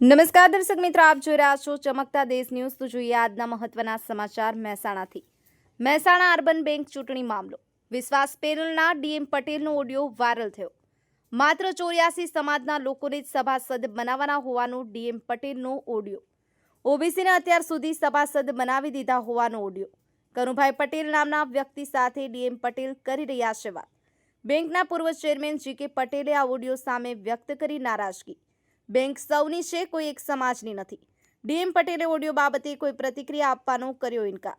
નમસ્કાર દર્શક મિત્રો, આપ જોઈ રહ્યા છો ચમકતા દેશ ન્યૂઝ. તો જોઈએ આજના મહત્વના સમાચાર મહેસાણાથી. મહેસાણા અર્બન બેંક ચૂંટણી મામલો. વિશ્વાસ પેનલના ડીએમ પટેલનો ઓડિયો વાયરલ થયો. માત્ર ચોર્યાસી સમાજના લોકોને જ સભાસદ બનાવવાના હોવાનો ડીએમ પટેલનો ઓડિયો. ઓબીસીને અત્યાર સુધી સભાસદ બનાવી દીધા હોવાનો ઓડિયો. કનુભાઈ પટેલ નામના વ્યક્તિ સાથે ડીએમ પટેલ કરી રહ્યા છે વાત. બેંકના પૂર્વ ચેરમેન જી કે પટેલે આ ઓડિયો સામે વ્યક્ત કરી નારાજગી. બેંક સૌની છે કોઈ એક સમાજની નથી. ડીએમ પટેલે ઓડિયો બાબતે કોઈ પ્રતિક્રિયા આપવાનો કર્યો ઇનકાર.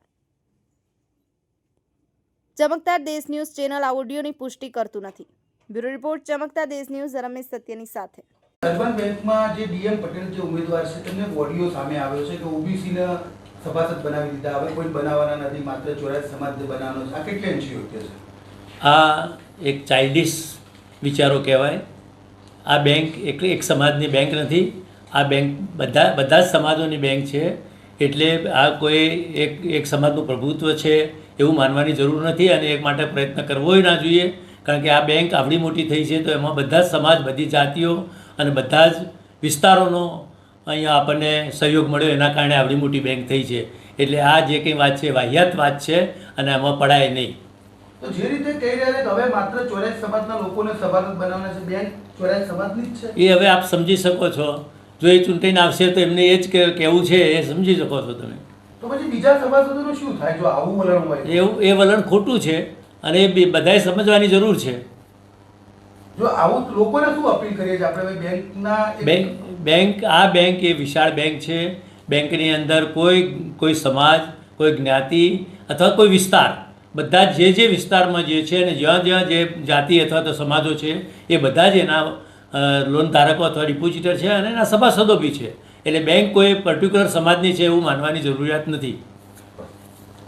ચમકતા દેશ ન્યૂઝ ચેનલ આ ઓડિયોની પુષ્ટિ કરતું નથી. બ્યુરો રિપોર્ટ ચમકતા દેશ ન્યૂઝ રમેશ સત્યની સાથે. અર્બન બેંકમાં જે ડીએમ પટેલ જે ઉમેદવાર છે તેમને ઓડિયો સામે આવ્યો છે કે ઓબીસીને સભાસદ બનાવી દીધા. હવે કોઈ બનાવવાના નથી માત્ર ચોરાસી સમાજ બનાવવાનો છે. આ કેટલી અંશે છે? આ એક ચાઇલ્ડિશ વિચારો કહેવાય. આ બેંક એક એક સમાજની બેંક નથી. આ બેંક બધા બધા જ સમાજોની બેંક છે. એટલે આ કોઈ એક એક સમાજનું પ્રભુત્વ છે એવું માનવાની જરૂર નથી અને એક માટે પ્રયત્ન કરવોય ના જોઈએ. કારણ કે આ બેંક આવડી મોટી થઈ છે તો એમાં બધા જ સમાજ, બધી જાતિઓ અને બધા જ વિસ્તારોનો અહીંયા આપણને સહયોગ મળ્યો. એના કારણે આવડી મોટી બેંક થઈ છે. એટલે આ જે કંઈ વાત છે, વાહિયાત વાત છે અને એમાં પડાય નહીં. તો જે રીતે કહી રહ્યા છે હવે માત્ર ચોરાસી સમાજના લોકોને સભાસદ બનાવવાના છે. બેંક ચોરાસી સમાજની જ છે. એ હવે આપ સમજી શકો છો. જો એ ચૂંટણીને આવશે તો એમને એ જ કે- કહેવું છે એ સમજી શકો છો તમે. તો પછી બીજા સભાસદોનું શું થાય? જો આવું વલણ હોય એવું એ વલણ ખોટું છે અને એ બધાએ સમજવાની જરૂર છે. જો આવું લોકોને શું અપીલ કરીએ છીએ આપણે? બેંકના બેંક બેંક આ બેંક એ વિશાળ બેંક છે. બેંકની અંદર કોઈ કોઈ સમાજ કોઈ જ્ઞાતિ અથવા કોઈ વિસ્તાર બધા જ જે વિસ્તારમાં જે છે અને જ્યાં જ્યાં જે જાતિ અથવા તો સમાજો છે, એ બધા જ એના લોન ધારકો અથવા ડિપોઝિટર છે અને એના સભાસદો બી છે. એટલે બેંક કોઈ પર્ટિક્યુલર સમાજની છે એવું માનવાની જરૂરિયાત નથી.